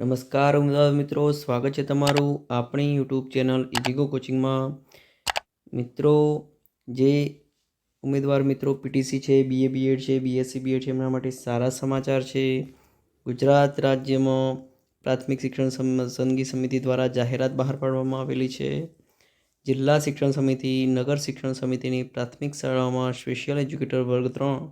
નમસ્કાર અમદાવાદ મિત્રો. સ્વાગત છે તમારું આપણી યુટ્યુબ ચેનલ ઇઝીગો કોચિંગમાં. મિત્રો, જે ઉમેદવાર મિત્રો પીટીસી છે, બીએ બીએડ છે, બીએસસી બીએડ છે, એમના માટે સારા સમાચાર છે. ગુજરાત રાજ્યમાં પ્રાથમિક શિક્ષણ સમ- સમિતિ દ્વારા જાહેરાત બહાર પાડવામાં આવેલી છે. જિલ્લા શિક્ષણ સમિતિ, નગર શિક્ષણ સમિતિની પ્રાથમિક શાળાઓમાં સ્પેશિયલ એજ્યુકેટર વર્ગ ત્રણ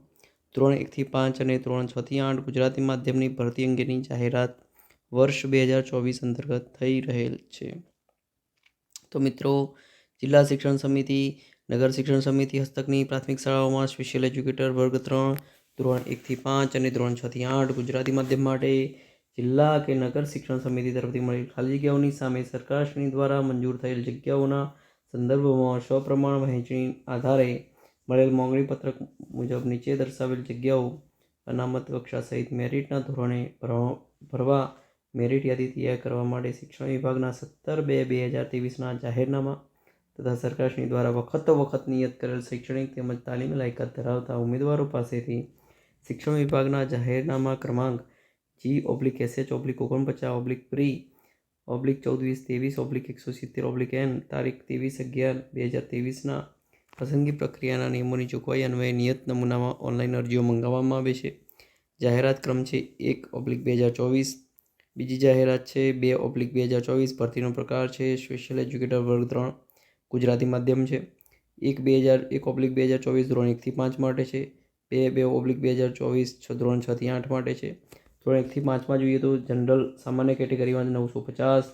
ધોરણ એકથી પાંચ અને ધોરણ છથી આઠ ગુજરાતી માધ્યમની ભરતી અંગેની જાહેરાત વર્ષ બે હજાર ચોવીસ અંતર્ગત થઈ રહેલ છે. તો મિત્રો, જિલ્લા શિક્ષણ સમિતિ, નગર શિક્ષણ સમિતિ હસ્તકની પ્રાથમિક શાળાઓમાં સ્પેશિયલ એજ્યુકેટર વર્ગ ત્રણ, ધોરણ એકથી પાંચ અને ધોરણ છથી આઠ ગુજરાતી માધ્યમ માટે જિલ્લા કે નગર શિક્ષણ સમિતિ તરફથી મળેલ ખાલી જગ્યાઓની સામે સરકારશ્રી દ્વારા મંજૂર થયેલ જગ્યાઓના સંદર્ભમાં સપ્રમાણ વહેંચણી આધારે મળેલ માંગણી પત્રક મુજબ નીચે દર્શાવેલ જગ્યાઓ અનામત કક્ષા સહિત મેરિટના ધોરણે ભરવા મેરિટ યાદી તૈયાર કરવા માટે શિક્ષણ વિભાગના સત્તર બે બે હજાર ત્રેવીસના જાહેરનામા તથા સરકારશ્રી દ્વારા વખત વખત નિયત કરેલ શૈક્ષણિક તેમજ તાલીમી લાયકાત ધરાવતા ઉમેદવારો પાસેથી શિક્ષણ વિભાગના જાહેરનામા ક્રમાંક જી ઓબ્લિક એસએચ ઓબ્લિક ઓગણપચાસ ઓબ્લિક પ્રી ઓબ્લિક ચૌદ વીસ ત્રેવીસ ઓબ્લિક એકસો સિત્તેર ઓબ્લિક એન તારીખ ત્રેવીસ અગિયાર બે હજાર ત્રેવીસના પસંદગી પ્રક્રિયાના નિયમોની જોગવાઈ અન્વયે નિયત નમૂનામાં ઓનલાઈન અરજીઓ મંગાવવામાં આવે છે. જાહેરાત ક્રમ છે એક ઓબ્લિક બે હજાર ચોવીસ બીજી જાહેરાત છે, બે ઓબ્લિક બે હજાર ચોવીસ ભરતીનો પ્રકાર છે, સ્પેશિયલ એજ્યુકેટર વર્ગ ત્રણ, ગુજરાતી માધ્યમ છે. એક બે હજાર, એક ઓબ્લિક બે હજાર ચોવીસ ધોરણ એકથી પાંચ માટે છે. બે બે ઓબ્લિક બે હજાર ચોવીસ છ, ધોરણ છથી આઠ માટે છે. ધોરણ એકથી પાંચમાં જોઈએ તો જનરલ સામાન્ય કેટેગરીમાં નવસો પચાસ,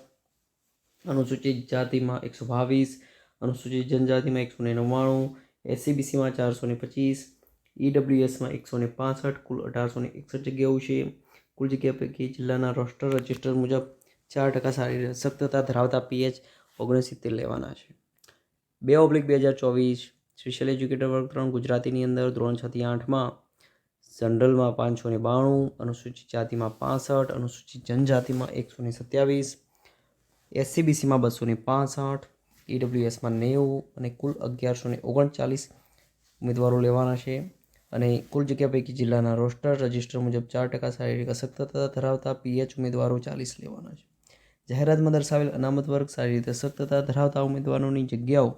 અનુસૂચિત જાતિમાં એકસો બાવીસ, અનુસૂચિત જનજાતિમાં એકસો ને નવ્વાણું એસસીબીસીમાં ચારસો ને પચીસ ઈડબ્લ્યુએસમાં એકસો ને પાસઠ, કુલ અઢારસો ને એકસઠ જગ્યાઓ છે. કુલ જગ્યા પૈકી જિલ્લાના રોસ્ટર રજિસ્ટર મુજબ ચાર ટકા સારી સક્તતા ધરાવતા પીએચ ઓગણસિત્તેર લેવાના છે. બે ઓબ્લિક બે હજાર ચોવીસ, સ્પેશિયલ એજ્યુકેટર વર્ગ ત્રણ, ગુજરાતીની અંદર ધોરણ છથી આઠમાં જનરલમાં પાંચસો ને બાણું, અનુસૂચિત જાતિમાં પાસઠ, અનુસૂચિત જનજાતિમાં એકસો ને સત્યાવીસ, એસસીબીસીમાં બસો ને પાસઠ, ઈડબ્લ્યુએસમાં નેવું અને કુલ અગિયારસો ને ઓગણચાલીસ ઉમેદવારો લેવાના છે. અને કુલ જગ્યા પૈકી જિલ્લાના રોસ્ટર રજિસ્ટર મુજબ ચાર ટકા શારીરિક અશક્તતા ધરાવતા પીએચ ઉમેદવારો ચાલીસ લેવાના છે. જાહેરાતમાં દર્શાવેલ અનામત વર્ગ શારીરિક અશક્તતા ધરાવતા ઉમેદવારોની જગ્યાઓ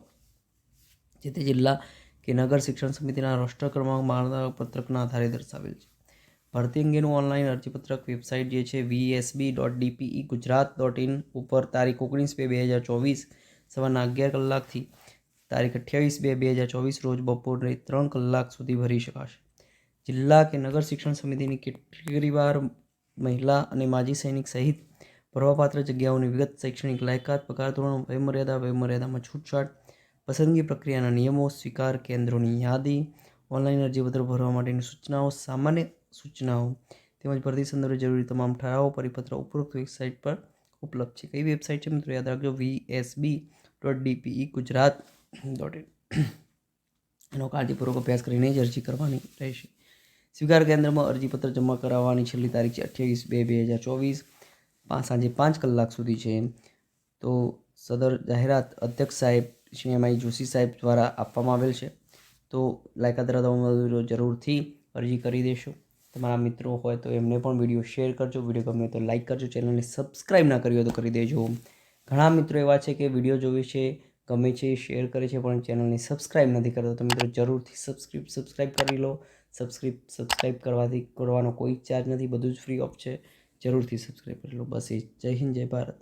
જે તે જિલ્લા કે નગર શિક્ષણ સમિતિના રોસ્ટર ક્રમાંક માર્ગપત્રકના પત્રકના આધારે દર્શાવેલ છે. ભરતી અંગેનું ઓનલાઈન અરજીપત્રક વેબસાઇટ જે છે VSB dot DPE Gujarat dot in ઉપર તારીખ ઓગણીસ બે બે હજાર ચોવીસ સવારના અગિયાર કલાકથી તારીખ અઠ્યાવીસ બે બે હજાર ચોવીસ રોજ બપોરે ત્રણ કલાક સુધી ભરી શકાશે. જિલ્લા કે નગર શિક્ષણ સમિતિની કેટેગરીવાર મહિલા અને માજી સૈનિક સહિત ભરવાપાત્ર જગ્યાઓની વિગત શૈક્ષણિક લાયકાત, પગાર ધોરણ, વયમર્યાદા, વયમર્યાદામાં છૂટછાટ, પસંદગી પ્રક્રિયાના નિયમો, સ્વીકાર કેન્દ્રોની યાદી, ઓનલાઈન અરજીપત્ર ભરવા માટેની સૂચનાઓ, સામાન્ય સૂચનાઓ તેમજ ભરતી સંદર્ભે જરૂરી તમામ ઠરાવો, પરિપત્ર ઉપરોક્ત વેબસાઇટ પર ઉપલબ્ધ છે. કઈ વેબસાઇટ છે મિત્રો? યાદ રાખજો V S B dot DPE Gujarat dot એનો કાળજીપૂર્વક અભ્યાસ કરીને જ અરજી કરવાની રહેશે. સ્વીકાર કેન્દ્રમાં અરજીપત્ર જમા કરાવવાની છેલ્લી તારીખ છે અઠ્યાવીસ બે બે હજાર ચોવીસ. પાંચ સાંજે પાંચ કલાક સુધી છે તો સદર જાહેરાત અધ્યક્ષ સાહેબ શ્રી એમ. આઈ. જોશી સાહેબ દ્વારા આપવામાં આવેલ છે. તો લાયકાત ધરાવતા જરૂરથી અરજી કરી દેશો. તમારા મિત્રો હોય તો એમને પણ વીડિયો શેર કરજો. વીડિયો ગમે તો લાઇક કરજો. ચેનલને સબસ્ક્રાઈબ ના કરી હોય તો કરી દેજો. ઘણા મિત્રો એવા છે કે વીડિયો જોવે છે ગમે છે શેર કરે છે, પણ ચેનલને સબસ્ક્રાઈબ નથી કરતો, તો મિત્રો જરૂરથી સબસ્ક્રિપ સબસ્ક્રાઈબ કરી લો. સબસ્ક્રિપ સબસ્ક્રાઈબ કરવાથી, કરવાનો કોઈ ચાર્જ નથી, બધું જ ફ્રી ઓફ છે. જરૂરથી સબસ્ક્રાઈબ કરી લો. બસ એ જય હિન્દ, જય ભારત.